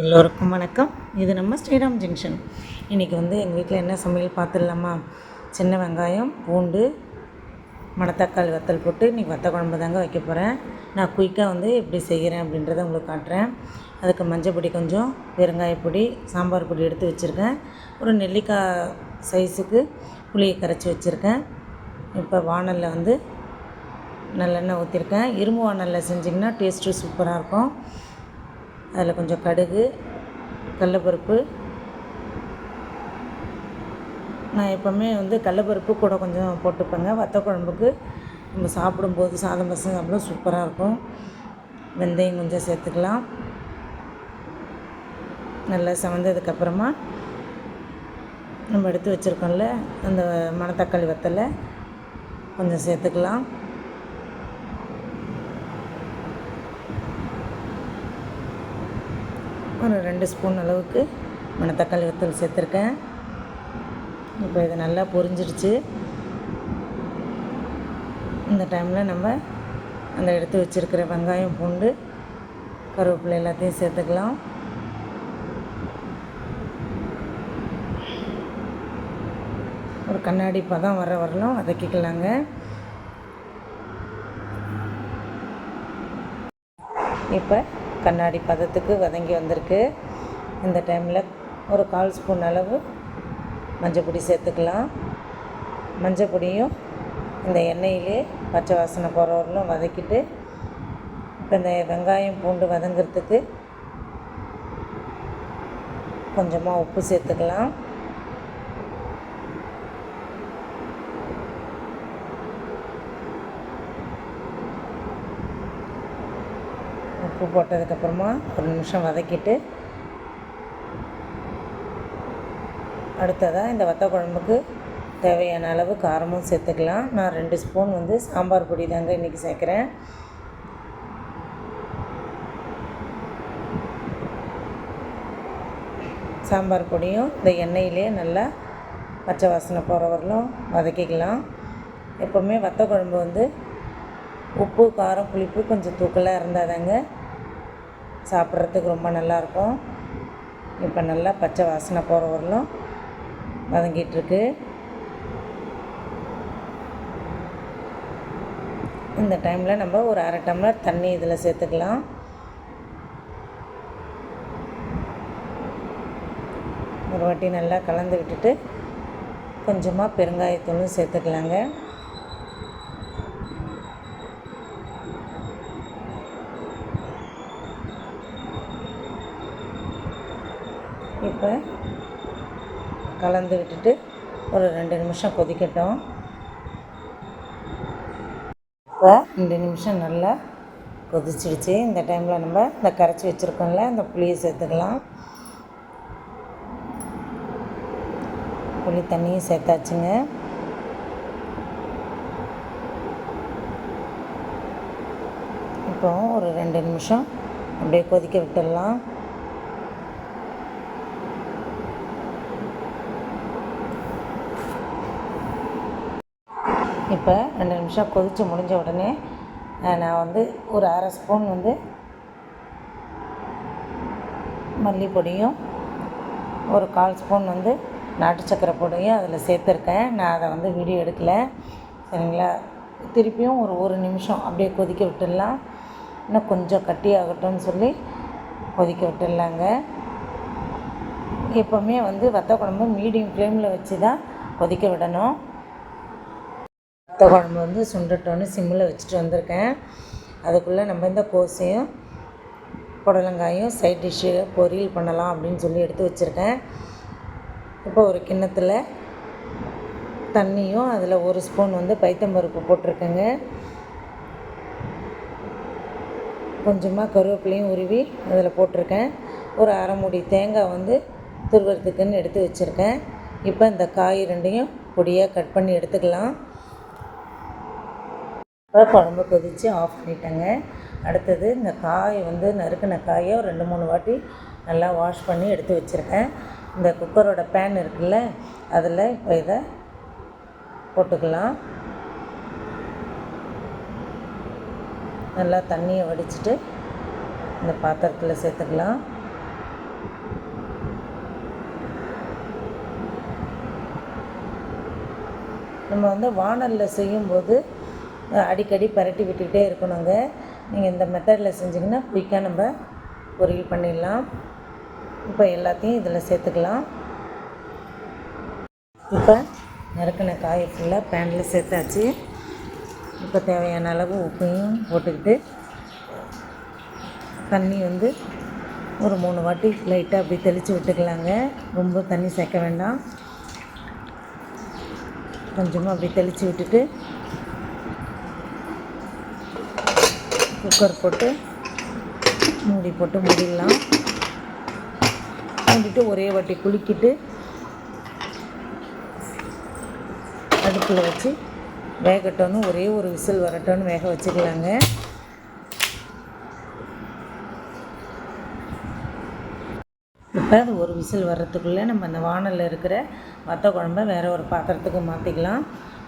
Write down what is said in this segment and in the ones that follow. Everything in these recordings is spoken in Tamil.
எல்லோருக்கும் வணக்கம். இது நம்ம ஸ்ரீராம் ஜங்ஷன். இன்றைக்கி வந்து எங்கள் வீட்டில் என்ன சமையல் பார்த்துடலாமா சின்ன வெங்காயம் பூண்டு மணத்தக்காளி வத்தல் போட்டு இன்றைக்கி வத்த குழம்பு தாங்க வைக்க போகிறேன் நான் குயிக்காக வந்து எப்படி செய்கிறேன் அப்படின்றத உங்களுக்கு காட்டுறேன். அதுக்கு மஞ்சள் பொடி கொஞ்சம் பெருங்காய பொடி சாம்பார் பொடி எடுத்து வச்சுருக்கேன். ஒரு நெல்லிக்காய் சைஸுக்கு புளியை கரைச்சி வச்சுருக்கேன். இப்போ வானலில் வந்து நல்லெண்ணெய் ஊற்றிருக்கேன் இரும்பு வானலில் செஞ்சிங்கன்னா டேஸ்ட்டு சூப்பராக இருக்கும். அதில் கொஞ்சம் கடுகு கடலப்பருப்பு. நான் எப்போவுமே வந்து கடலப்பருப்பு கூட கொஞ்சம் போட்டுப்பேங்க. வத்த குழம்புக்கு நம்ம சாப்பிடும்போது சாதம் பசங்க சாப்பிடும் சூப்பராக இருக்கும். வெந்தயம் கொஞ்சம் சேர்த்துக்கலாம். நல்லா சமந்ததுக்கப்புறமா நம்ம எடுத்து வச்சுருக்கோம்ல அந்த மணத்தக்காளி வத்தலை கொஞ்சம் சேர்த்துக்கலாம். ஒரு ரெண்டு ஸ்பூன் அளவுக்கு மணத்தக்காளி வத்தல் சேர்த்துருக்கேன். இப்போ இது நல்லா பொரிஞ்சிடுச்சு. இந்த டைமில் நம்ம அந்த எடுத்து வச்சுருக்கிற வெங்காயம் பூண்டு கருவேப்பிலை எல்லாத்தையும் சேர்த்துக்கலாம். ஒரு கண்ணாடி பதம் வர வரலும் வதக்கிக்கலாங்க. இப்போ கண்ணாடி பதத்துக்கு வதங்கி வந்திருக்கு. இந்த டைமில் ஒரு கால் ஸ்பூன் அளவு மஞ்சள் பொடி சேர்த்துக்கலாம். மஞ்சள் பொடியும் இந்த எண்ணெயிலே பச்சை வாசனை போகிறவர்களும் வதக்கிட்டு இப்போ இந்த வெங்காயம் பூண்டு வதங்கிறதுக்கு கொஞ்சமாக உப்பு சேர்த்துக்கலாம். உப்பு போட்டதுக்கப்புறமா ஒரு நிமிஷம் வதக்கிட்டு அடுத்ததாக இந்த வத்த குழம்புக்கு தேவையான அளவு காரமும் சேர்த்துக்கலாம். நான் ரெண்டு ஸ்பூன் வந்து சாம்பார் பொடி தாங்க இன்றைக்கி சேர்க்குறேன். சாம்பார் பொடியும் இந்த எண்ணெயிலே நல்லா பச்சை வாசனை போகிற வரலும் வதக்கிக்கலாம். எப்போவுமே வத்த குழம்பு வந்து உப்பு காரம் புளிப்பு கொஞ்சம் தூக்கலாக இருந்தால் தாங்க சாப்பிட்றதுக்கு ரொம்ப நல்லாயிருக்கும். இப்போ நல்லா பச்சை வாசனை போகிற வரலும் வதங்கிட்டுருக்கு. இந்த டைமில் நம்ம ஒரு அரை டம்ளர் தண்ணி இதில் சேர்த்துக்கலாம். ஒரு வாட்டி நல்லா கலந்து விட்டுட்டு கொஞ்சமாக பெருங்காயத்தூளும் சேர்த்துக்கலாங்க. இப்போ கலந்து விட்டுட்டு ஒரு ரெண்டு நிமிஷம் கொதிக்கட்டும். இப்போ ரெண்டு நிமிஷம் நல்லா கொதிச்சிடுச்சு. இந்த டைமில் நம்ம இந்த கரைச்சி வச்சுருக்கோம்ல இந்த புளியை சேர்த்துக்கலாம். புளி தண்ணியும் சேர்த்தாச்சுங்க. இப்போ ஒரு ரெண்டு நிமிஷம் அப்படியே கொதிக்க விட்டுடலாம். இப்போ ரெண்டு நிமிஷம் கொதித்து முடிஞ்ச உடனே நான் வந்து ஒரு அரை ஸ்பூன் வந்து மல்லிப்பொடியும் ஒரு கால் ஸ்பூன் வந்து நாட்டு சக்கரை பொடியும் அதில் சேர்த்துருக்கேன். நான் அதை வந்து வீடியோ எடுக்கலை. சரிங்களா? திருப்பியும் ஒரு ஒரு நிமிஷம் அப்படியே கொதிக்க விட்டுடலாம். இன்னும் கொஞ்சம் கட்டி ஆகட்டும்னு சொல்லி கொதிக்க விட்டுடலாங்க. எப்போவுமே வந்து வத்த குழம்பு மீடியம் ஃப்ளேமில் வச்சு தான் கொதிக்க விடணும். வத்த குழம்பு வந்து சுண்டட்டோன்னு சிம்மில் வச்சுட்டு வந்திருக்கேன். அதுக்குள்ளே நம்ம இந்த கோசையும் புடலங்காயும் சைட் டிஷ்ஷு பொரியல் பண்ணலாம் அப்படின்னு சொல்லி எடுத்து வச்சுருக்கேன். இப்போ ஒரு கிண்ணத்தில் தண்ணியும் அதில் ஒரு ஸ்பூன் வந்து பைத்தம்பருப்பு போட்டிருக்கேங்க. கொஞ்சமாக கருவேப்பிலையும் உருவி அதில் போட்டிருக்கேன். ஒரு அரை மூடி தேங்காய் வந்து துருவறதுக்குன்னு எடுத்து வச்சுருக்கேன். இப்போ இந்த காய் ரெண்டையும் பொடியாக கட் பண்ணி எடுத்துக்கலாம். இப்போ குழம்பு கொதித்து ஆஃப் பண்ணிட்டேங்க. அடுத்தது இந்த காய் வந்து நறுக்கின காயை ஒரு ரெண்டு மூணு வாட்டி நல்லா வாஷ் பண்ணி எடுத்து வச்சுருக்கேன். இந்த குக்கரோட பேன் இருக்குல்ல அதில் இப்போ இதை போட்டுக்கலாம். நல்லா தண்ணியை வடிச்சிட்டு இந்த பாத்திரத்தில் சேர்த்துக்கலாம். நம்ம வந்து வானலில் செய்யும்போது அடிக்கடி பரட்டி விட்டுக்கிட்டே இருக்கணுங்க. நீங்கள் இந்த மெத்தடில் செஞ்சிங்கன்னா குயிக்காக நம்ம பொரியல் பண்ணிடலாம். இப்போ எல்லாத்தையும் இதில் சேர்த்துக்கலாம். இப்போ நறுக்கின காயை ஃபுல்லாக பேனில் சேர்த்தாச்சு. இப்போ தேவையான அளவு உப்பையும் போட்டுக்கிட்டு தண்ணி வந்து ஒரு மூணு வாட்டி லைட்டாக அப்படி தெளித்து விட்டுக்கலாங்க. ரொம்ப தண்ணி சேர்க்க வேண்டாம். கொஞ்சமாக அப்படி தெளித்து விட்டுட்டு குக்கர் போட்டு மூடி போட்டு மூடிடலாம். மூடிட்டு ஒரே வாட்டி குலுக்கிட்டு அடுப்பில் வச்சு வேகட்டோன்னு ஒரே ஒரு விசில் வரட்டோன்னு வேக வச்சுக்கலாங்க. இப்போ அது ஒரு விசில் வர்றதுக்குள்ளே நம்ம அந்த வாணலில் இருக்கிற வத்த குழம்ப வேறு ஒரு பாத்திரத்துக்கு மாற்றிக்கலாம்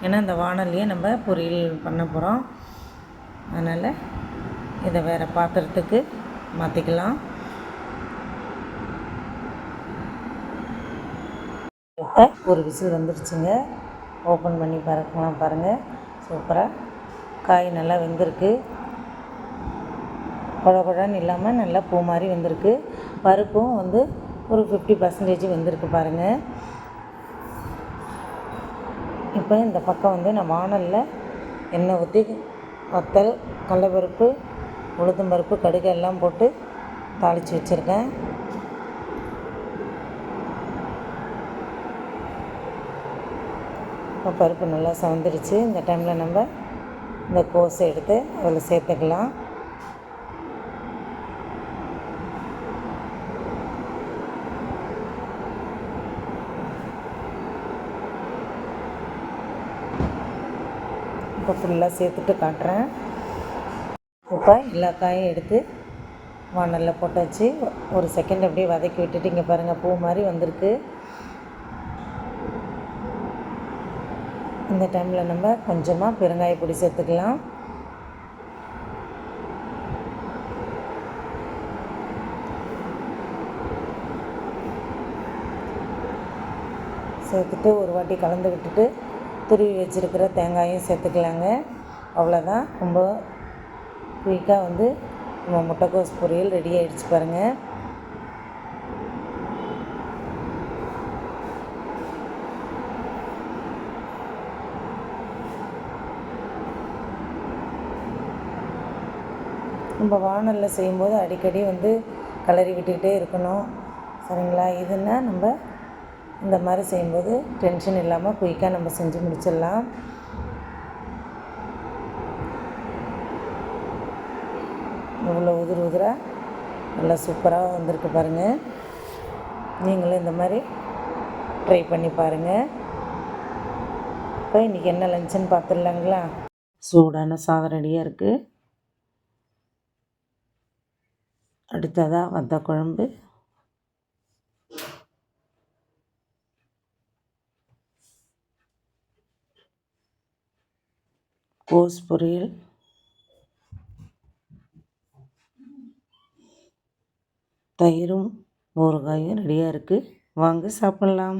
ஏன்னா அந்த வாணல்லையே நம்ம பொரியல் பண்ண போகிறோம் அதனால் இதை வேறு பாத்திரத்துக்கு மாற்றிக்கலாம் ஒரு விசில் வந்துடுச்சுங்க ஓப்பன் பண்ணி பறக்கலாம் பாருங்கள் சூப்பராக காய் நல்லா வெந்திருக்கு. குழ குழன்னு இல்லாமல் நல்லா பூ மாதிரி வெந்திருக்கு. பருப்பும் வந்து ஒரு ஃபிஃப்டி பர்சன்டேஜ் வெந்திருக்கு பாருங்கள் இப்போ இந்த பக்கம் வந்து நான் வாணலில் எண்ணெய் ஊற்றி வத்தல் கடலப்பருப்பு உளுத்தம்பருப்பு கடுகு எல்லாம் போட்டு தாளித்து வச்சுருக்கேன். இப்போ பருப்பு நல்லா சவந்துருச்சு இந்த டைமில் நம்ம இந்த கோஸை எடுத்து அதில் சேர்த்துக்கலாம். இப்போ ஃபுல்லாக சேர்த்துட்டு காட்டுறேன். இப்போ எல்லா காயும் எடுத்து வானலில் போட்டாச்சு ஒரு செகண்ட் அப்படியே வதக்கி விட்டுட்டு இங்கே பாருங்கள் பூ மாதிரி வந்திருக்கு. இந்த டைமில் நம்ம கொஞ்சமாக பெருங்காய பொடி சேர்த்துக்கலாம். சேர்த்துட்டு ஒரு வாட்டி கலந்து விட்டுட்டு துருவி வச்சுருக்கிற தேங்காயும் சேர்த்துக்கலாங்க. அவ்வளோதான் ரொம்ப குயிக்காக வந்து நம்ம முட்டைக்கோஸ் பொரியல் ரெடி ஆகிடுச்சு பாருங்கள் நம்ம வானலில் செய்யும்போது அடிக்கடி வந்து கிளறி விட்டுக்கிட்டே இருக்கணும். சரிங்களா? இதுன்னா நம்ம இந்த மாதிரி செய்யும்போது டென்ஷன் இல்லாமல் குயிக்காக நம்ம செஞ்சு முடிச்சிடலாம். இவ்வளோ உதிர் உதிராக நல்லா சூப்பராக வந்திருக்கு பாருங்கள் நீங்களும் இந்த மாதிரி ட்ரை பண்ணி பாருங்கள் இப்போ இன்றைக்கி என்ன லஞ்சுன்னு பார்த்துடலாங்களா? சூடான சாதம் ரெடியாக இருக்குது அடுத்ததாக வத்த குழம்பு. கோஸ் பொரியல். தயிரும் ஊறுகாயும் ரெடியாக இருக்குது வாங்க சாப்பிட்லாம்.